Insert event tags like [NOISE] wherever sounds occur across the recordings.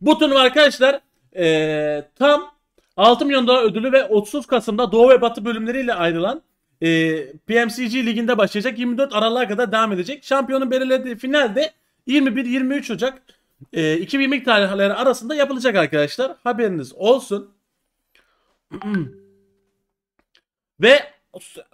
Bu turnuva arkadaşlar eee, tam 6 milyon dolar ödülü ve 30 Kasım'da Doğu ve Batı bölümleriyle ayrılan eee, PMCG liginde başlayacak. 24 Aralık'a kadar devam edecek. Şampiyonun belirlediği finalde 21-23 Ocak eee 2020 tarihleri arasında yapılacak arkadaşlar. Haberiniz olsun. [CLEARS THROAT] Ve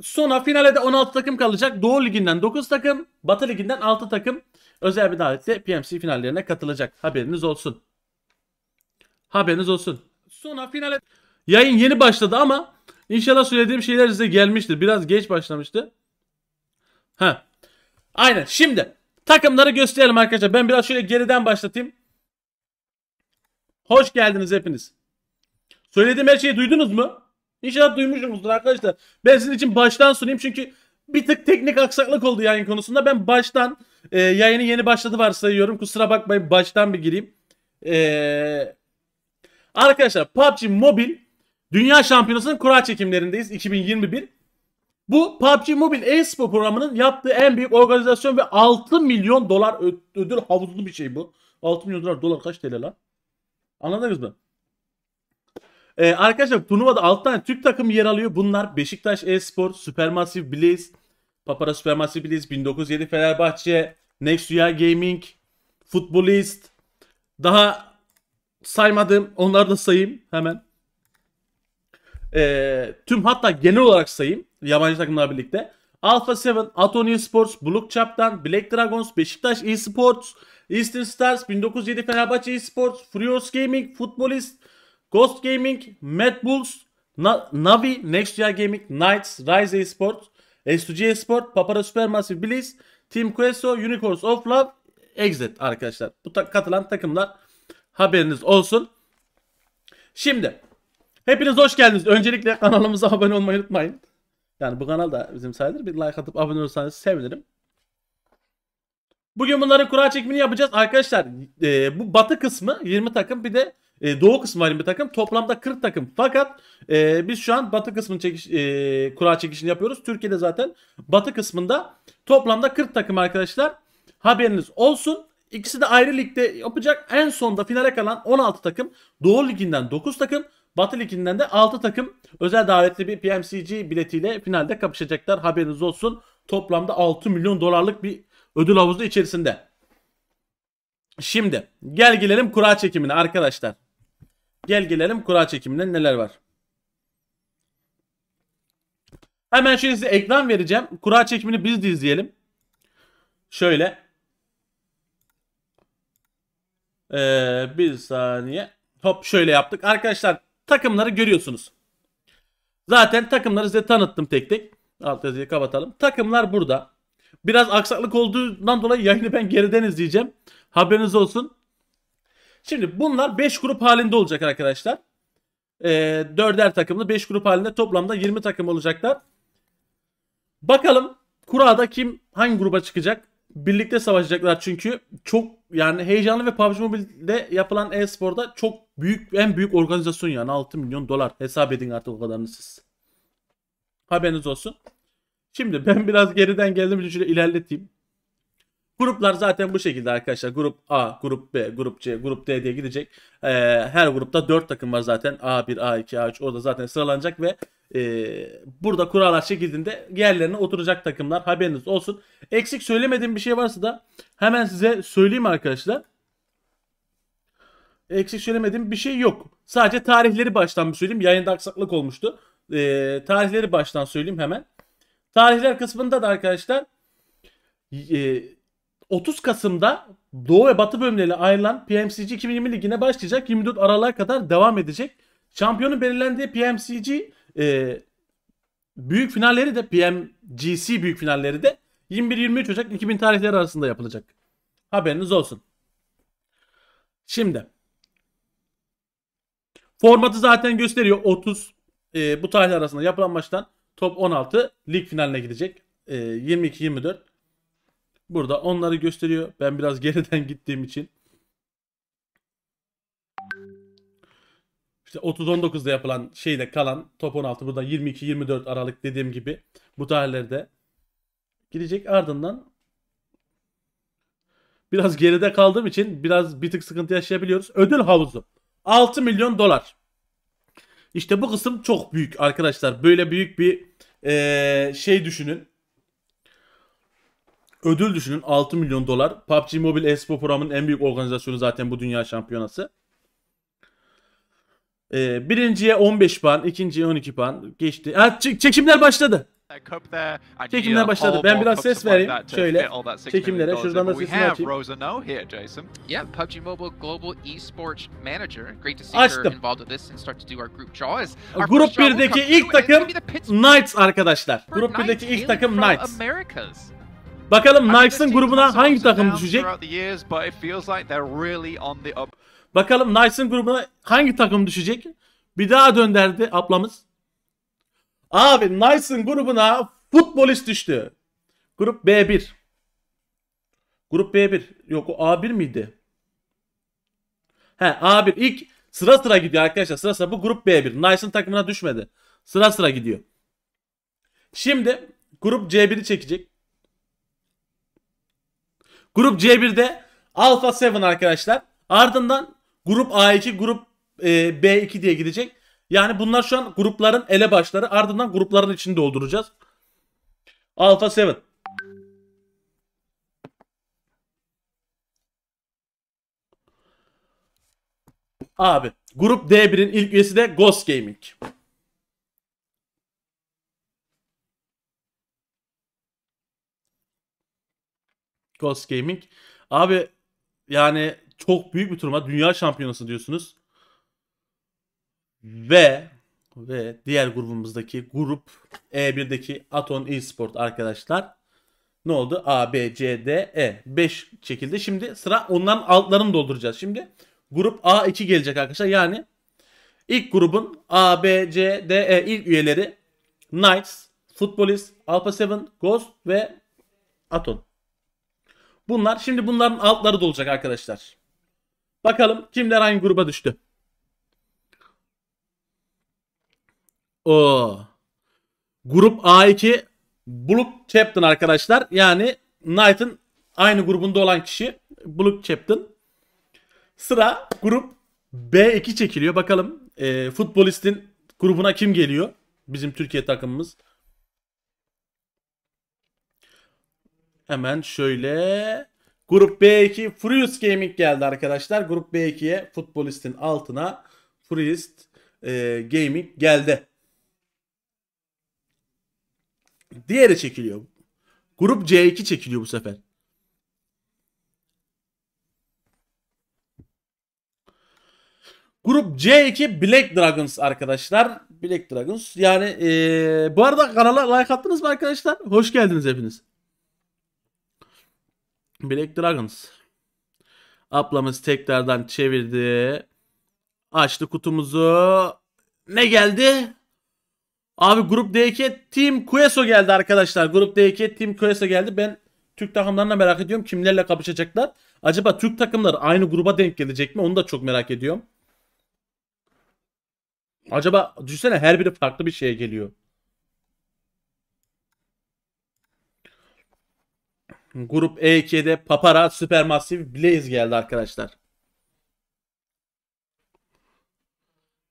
sonra finale de 16 takım kalacak. Doğu Ligi'nden 9 takım, Batı Ligi'nden 6 takım özel bir davetle PMC finallerine katılacak. Haberiniz olsun. Haberiniz olsun. Sonra finale yayın yeni başladı ama inşallah söylediğim şeyler size gelmiştir. Biraz geç başlamıştı. Ha. Aynen. Şimdi takımları gösterelim arkadaşlar. Ben biraz şöyle geriden başlatayım. Hoş geldiniz hepiniz. Söylediğim her şeyi duydunuz mu? İnşallah duymuşsunuzdur arkadaşlar. Ben sizin için baştan sunayım çünkü bir tık teknik aksaklık oldu yayın konusunda. Ben baştan e, yayını yeni başladı varsayıyorum. Kusura bakmayın baştan bir gireyim. E, arkadaşlar PUBG Mobile Dünya Şampiyonası'nın kura çekimlerindeyiz 2021. Bu PUBG Mobile e-spor programının yaptığı en büyük organizasyon ve 6 milyon dolar ödül havuzlu bir şey bu. 6 milyon dolar dolar kaç TL lan? Anladınız mı? Ee, arkadaşlar turnuvada 6 tane Türk takımı yer alıyor. Bunlar Beşiktaş Espor, Supermassive Blaze, Papara Supermassive Blaze, 1907 Fenerbahçe, Next Rüya Gaming, Futbolist. Daha saymadım. Onları da sayayım hemen. Ee, tüm hatta genel olarak sayayım. Yabancı takımlar birlikte. Alpha 7, Atoni Sports, Blue Chap'tan, Black Dragons, Beşiktaş Esports, Eastern Stars, 1907 Fenerbahçe Esports, Furious Gaming, Futbolist, Ghost Gaming, Mad Bulls, Na- Navi, Next Gen Gaming, Knights, Rise Esports, S2G Esport, Papara Supermassive Bliss, Team Queso, Unicorns of Love, Exit arkadaşlar. Bu ta- katılan takımlar haberiniz olsun. Şimdi hepiniz hoş geldiniz. Öncelikle kanalımıza abone olmayı unutmayın. Yani bu kanal da bizim sayılır. Bir like atıp abone olursanız sevinirim. Bugün bunların kura çekimini yapacağız. Arkadaşlar e, bu batı kısmı 20 takım bir de e, doğu kısmı var 20 takım. Toplamda 40 takım. Fakat e, biz şu an batı kısmının çekiş, e, kura çekişini yapıyoruz. Türkiye'de zaten batı kısmında toplamda 40 takım arkadaşlar. Haberiniz olsun. İkisi de ayrı ligde yapacak. En sonda finale kalan 16 takım. Doğu liginden 9 takım. Batı liginden de 6 takım özel davetli bir PMCG biletiyle finalde kapışacaklar. Haberiniz olsun. Toplamda 6 milyon dolarlık bir ödül havuzu içerisinde. Şimdi gel gelelim kura çekimine arkadaşlar. Gel gelelim kura çekiminde neler var. Hemen şöyle size ekran vereceğim. Kura çekimini biz de izleyelim. Şöyle. Ee, bir saniye. Hop şöyle yaptık. Arkadaşlar takımları görüyorsunuz. Zaten takımları size tanıttım tek tek. Alt yazıyı kapatalım. Takımlar burada. Biraz aksaklık olduğundan dolayı yayını ben geriden izleyeceğim. Haberiniz olsun. Şimdi bunlar 5 grup halinde olacak arkadaşlar. Ee, dörder takımlı 5 grup halinde toplamda 20 takım olacaklar. Bakalım kurada kim hangi gruba çıkacak? Birlikte savaşacaklar çünkü çok yani heyecanlı ve PUBG Mobile'de yapılan e-sporda çok büyük en büyük organizasyon yani 6 milyon dolar hesap edin artık o kadarını siz. Haberiniz olsun. Şimdi ben biraz geriden geldim için şöyle ilerleteyim. Gruplar zaten bu şekilde arkadaşlar. Grup A, Grup B, Grup C, Grup D diye gidecek. Ee, her grupta 4 takım var zaten. A1, A2, A3 orada zaten sıralanacak ve e, burada kurallar çekildiğinde yerlerine oturacak takımlar. Haberiniz olsun. Eksik söylemediğim bir şey varsa da hemen size söyleyeyim arkadaşlar. Eksik söylemediğim bir şey yok. Sadece tarihleri baştan bir söyleyeyim. Yayında aksaklık olmuştu. Ee, tarihleri baştan söyleyeyim hemen. Tarihler kısmında da arkadaşlar e, 30 Kasım'da Doğu ve Batı bölümleriyle ayrılan PMCG 2020 ligine başlayacak. 24 Aralık'a kadar devam edecek. Şampiyonun belirlendiği PMCG e, büyük finalleri de PMGC büyük finalleri de 21-23 Ocak 2000 tarihleri arasında yapılacak. Haberiniz olsun. Şimdi formatı zaten gösteriyor. 30 e, bu tarihler arasında yapılan maçtan top 16 lig finaline gidecek. E, 22-24 Burada onları gösteriyor. Ben biraz [LAUGHS] geriden gittiğim için. İşte 30-19'da yapılan şeyde kalan top 16 burada 22-24 Aralık dediğim gibi bu tarihlerde gidecek ardından biraz geride kaldığım için biraz bir tık sıkıntı yaşayabiliyoruz. Ödül havuzu 6 milyon dolar. İşte bu kısım çok büyük arkadaşlar. Böyle büyük bir eee, şey düşünün. Ödül düşünün 6 milyon dolar. PUBG Mobile Espor programının en büyük organizasyonu zaten bu dünya şampiyonası. Ee, birinciye 15 puan, ikinciye 12 puan geçti. Ha, çek- çekimler başladı. Çekimler başladı. Ben biraz ses vereyim. Şöyle çekimlere şuradan da sesini açayım. Yeah, PUBG Mobile Global Esports Manager. Great to see Açtım. her involved with this and start to do our group draw. Grup first draw will 1'deki come ilk takım Knights arkadaşlar. Grup Knights 1'deki ilk takım Knights. Bakalım team grubuna hangi takım düşecek? Bakalım Knights'ın grubuna hangi takım düşecek? Bir daha dönderdi ablamız. Abi Knights'ın grubuna futbolist düştü. Grup B1. Grup B1. Yok o A1 miydi? He A1 ilk sıra sıra gidiyor arkadaşlar. Sıra sıra bu grup B1. Knights'ın takımına düşmedi. Sıra sıra gidiyor. Şimdi grup C1'i çekecek. Grup C1'de Alpha 7 arkadaşlar. Ardından grup A2, grup e, B2 diye gidecek. Yani bunlar şu an grupların elebaşları. Ardından grupların içini dolduracağız. Alpha 7. Abi grup D1'in ilk üyesi de Ghost Gaming. Ghost Gaming. Abi yani çok büyük bir turnuva. Dünya şampiyonası diyorsunuz. Ve ve diğer grubumuzdaki grup E1'deki Aton Esport arkadaşlar ne oldu? A, B, C, D, E. 5 çekildi. Şimdi sıra onların altlarını dolduracağız. Şimdi grup A2 gelecek arkadaşlar. Yani ilk grubun A, B, C, D, E ilk üyeleri Knights, Futbolist, Alpha 7, Ghost ve Aton. Bunlar şimdi bunların altları dolacak arkadaşlar. Bakalım kimler hangi gruba düştü. O Grup A2 Blue Captain arkadaşlar. Yani Knight'ın aynı grubunda olan kişi Blue Captain. Sıra grup B2 çekiliyor. Bakalım e, futbolistin grubuna kim geliyor? Bizim Türkiye takımımız. Hemen şöyle Grup B2 Furious Gaming geldi arkadaşlar. Grup B2'ye futbolistin altına Furious e, Gaming geldi. Diğeri çekiliyor. Grup C2 çekiliyor bu sefer. Grup C2 Black Dragons arkadaşlar. Black Dragons. Yani eee, bu arada kanala like attınız mı arkadaşlar? Hoş geldiniz hepiniz. Black Dragons. Ablamız tekrardan çevirdi. Açtı kutumuzu. Ne geldi? Abi Grup D2 Team Queso geldi arkadaşlar. Grup D2 Team Queso geldi. Ben Türk takımlarına merak ediyorum. Kimlerle kapışacaklar? Acaba Türk takımları aynı gruba denk gelecek mi? Onu da çok merak ediyorum. Acaba düşünsene her biri farklı bir şeye geliyor. Grup E2'de Papara Supermassive Blaze geldi arkadaşlar.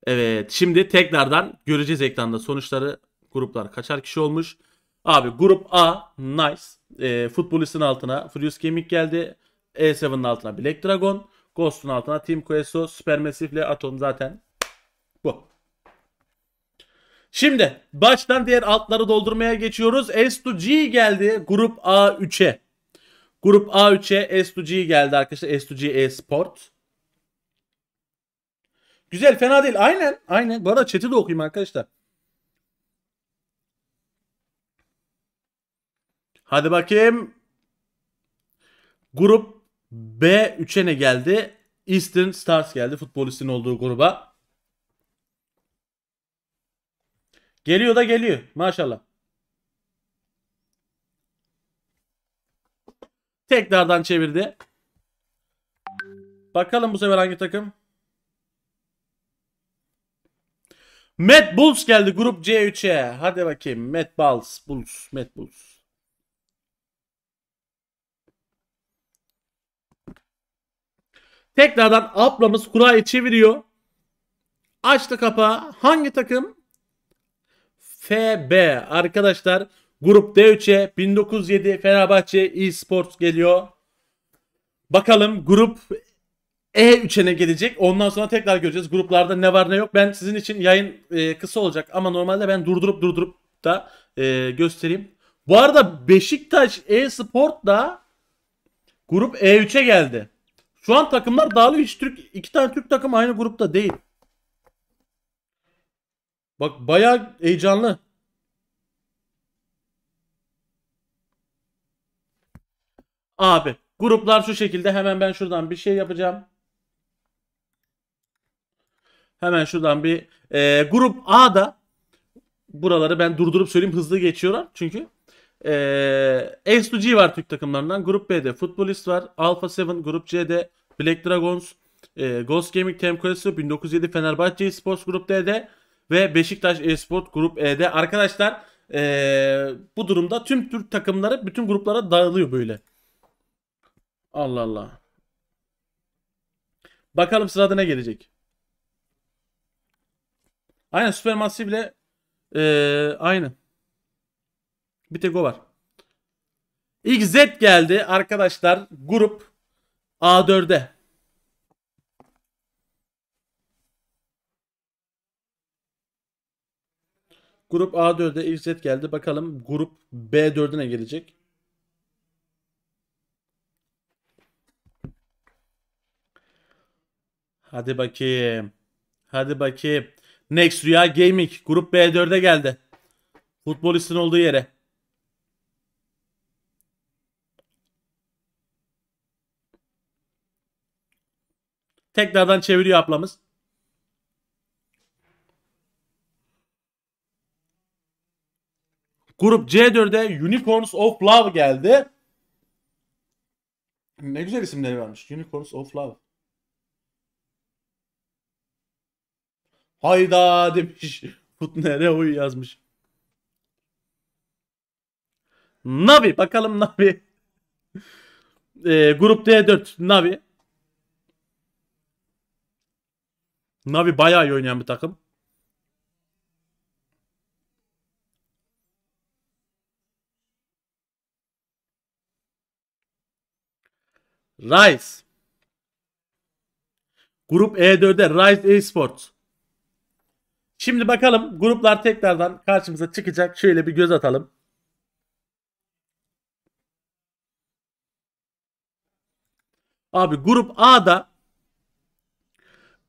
Evet şimdi tekrardan göreceğiz ekranda sonuçları gruplar kaçar kişi olmuş. Abi grup A Nice. E, Futbolist'in altına Furious Gaming geldi. E7'ın altına Black Dragon. Ghost'un altına Team Queso, Supermassive ile Atom zaten bu. Şimdi baştan diğer altları doldurmaya geçiyoruz. S2G geldi grup A3'e. Grup A3'e S2G geldi arkadaşlar. S2G Esport. Güzel fena değil. Aynen. Aynen. Bu arada chat'i de okuyayım arkadaşlar. Hadi bakayım. Grup B3'e ne geldi? Eastern Stars geldi. Futbolistin olduğu gruba. Geliyor da geliyor. Maşallah. Tekrardan çevirdi. Bakalım bu sefer hangi takım? Mad Bulls geldi grup C3'e. Hadi bakayım. Mad Bulls. Bulls. Mad Bulls. Tekrardan ablamız kurayı çeviriyor. Açtı kapağı. Hangi takım? FB arkadaşlar. Grup D3'e 1907 Fenerbahçe eSports geliyor. Bakalım grup E3'e ne gelecek? Ondan sonra tekrar göreceğiz. Gruplarda ne var ne yok. Ben sizin için yayın e, kısa olacak ama normalde ben durdurup durdurup da e, göstereyim. Bu arada Beşiktaş e-sport da grup E3'e geldi. Şu an takımlar dağılıyor. Hiç Türk, iki tane Türk takım aynı grupta değil. Bak bayağı heyecanlı. Abi gruplar şu şekilde. Hemen ben şuradan bir şey yapacağım. Hemen şuradan bir e, grup A'da buraları ben durdurup söyleyeyim hızlı geçiyorlar çünkü. E, S2G var Türk takımlarından. Grup B'de Futbolist var. Alpha 7 Grup C'de Black Dragons, e, Ghost Gaming Temkolesi 1907 Fenerbahçe Esports Grup D'de ve Beşiktaş Esport Grup E'de. Arkadaşlar e, bu durumda tüm Türk takımları bütün gruplara dağılıyor böyle. Allah Allah. Bakalım sırada ne gelecek. Aynen Supermassive ile eee aynı. Bir tek o var. XZ geldi arkadaşlar. Grup A4'e. Grup A4'e XZ geldi. Bakalım grup B4'e ne gelecek? Hadi bakayım. Hadi bakayım. Next Rüya Gaming grup B4'e geldi. Futbolistin olduğu yere. Tekrardan çeviriyor ablamız. Grup C4'e Unicorns of Love geldi. Ne güzel isimleri varmış. Unicorns of Love. Hayda demiş. Fut nere oy yazmış. Navi bakalım Navi. Ee, grup D4 Navi. Navi bayağı iyi oynayan bir takım. Rise. Grup E4'de Rise Esports. Şimdi bakalım gruplar tekrardan karşımıza çıkacak. Şöyle bir göz atalım. Abi grup A'da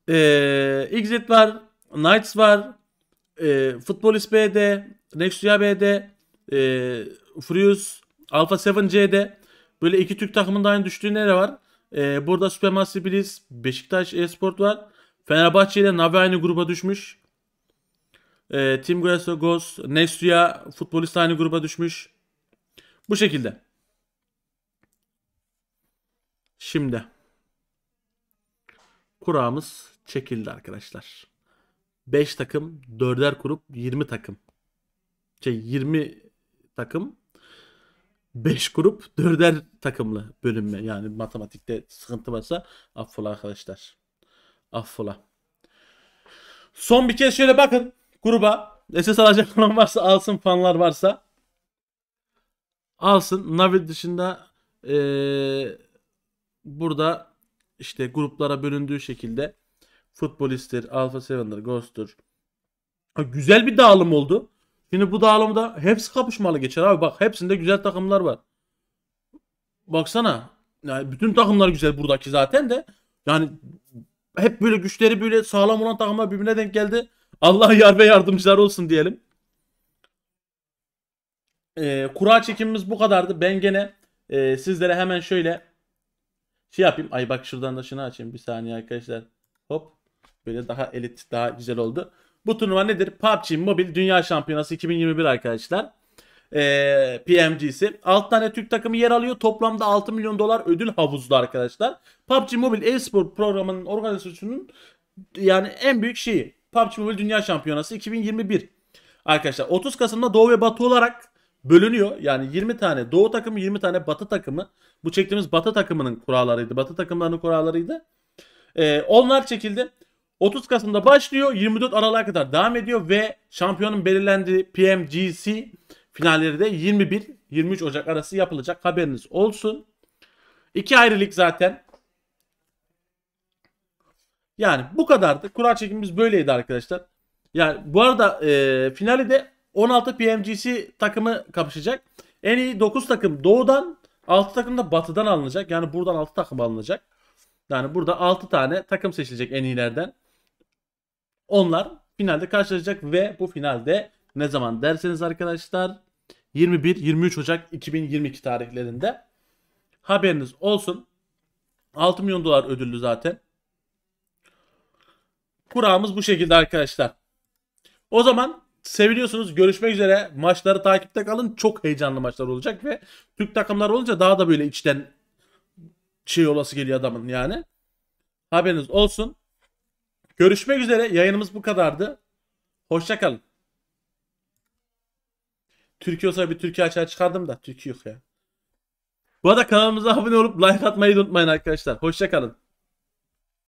ee, Exit var, Knights var, e, Futbolist B'de, Nextia B'de, e, Furious, Alpha 7C'de böyle iki Türk takımında aynı düştüğü nere var? E, burada Supermassive Bliss, Beşiktaş Esport var. Fenerbahçe ile Navi aynı gruba düşmüş. E, Team Grasso Ghost, Nextia Futbolist aynı gruba düşmüş. Bu şekilde. Şimdi kurağımız çekildi arkadaşlar. 5 takım, 4'er grup, 20 takım. Şey 20 takım, 5 grup, 4'er takımlı bölünme. Yani matematikte sıkıntı varsa affola arkadaşlar. Affola. Son bir kez şöyle bakın gruba. SS alacak olan varsa alsın, fanlar varsa alsın. Navi dışında ee, burada işte gruplara bölündüğü şekilde Futbolist'tir, Alpha 7'dir, Ghost'tur. Güzel bir dağılım oldu. Şimdi bu dağılımda hepsi kapışmalı geçer abi. Bak hepsinde güzel takımlar var. Baksana. Yani bütün takımlar güzel buradaki zaten de. Yani hep böyle güçleri böyle sağlam olan takımlar birbirine denk geldi. Allah yar ve yardımcılar olsun diyelim. Ee, kura çekimimiz bu kadardı. Ben gene e, sizlere hemen şöyle şey yapayım. Ay bak şuradan da şunu açayım. Bir saniye arkadaşlar. Hop. Böyle daha elit, daha güzel oldu. Bu turnuva nedir? PUBG Mobile Dünya Şampiyonası 2021 arkadaşlar. Ee, PMG'si. 6 tane Türk takımı yer alıyor. Toplamda 6 milyon dolar ödül havuzlu arkadaşlar. PUBG Mobile e-spor programının organizasyonunun yani en büyük şeyi. PUBG Mobile Dünya Şampiyonası 2021. Arkadaşlar 30 Kasım'da Doğu ve Batı olarak bölünüyor. Yani 20 tane Doğu takımı 20 tane Batı takımı. Bu çektiğimiz Batı takımının kurallarıydı. Batı takımlarının kurallarıydı. Ee, onlar çekildi. 30 Kasım'da başlıyor. 24 Aralık'a kadar devam ediyor ve şampiyonun belirlendiği PMGC finalleri de 21-23 Ocak arası yapılacak. Haberiniz olsun. İki ayrı lig zaten. Yani bu kadardı. Kura çekimimiz böyleydi arkadaşlar. Yani bu arada e, finali de 16 PMGC takımı kapışacak. En iyi 9 takım doğudan 6 takım da batıdan alınacak. Yani buradan 6 takım alınacak. Yani burada 6 tane takım seçilecek en iyilerden. Onlar finalde karşılaşacak ve bu finalde ne zaman derseniz arkadaşlar 21-23 Ocak 2022 tarihlerinde haberiniz olsun. 6 milyon dolar ödüllü zaten. Kuramız bu şekilde arkadaşlar. O zaman seviliyorsunuz. Görüşmek üzere. Maçları takipte kalın. Çok heyecanlı maçlar olacak ve Türk takımlar olunca daha da böyle içten şey olası geliyor adamın yani. Haberiniz olsun. Görüşmek üzere. Yayınımız bu kadardı. Hoşçakalın. Türkiye olsa bir Türkiye açığa çıkardım da Türkiye yok ya. Bu arada kanalımıza abone olup like atmayı unutmayın arkadaşlar. Hoşçakalın.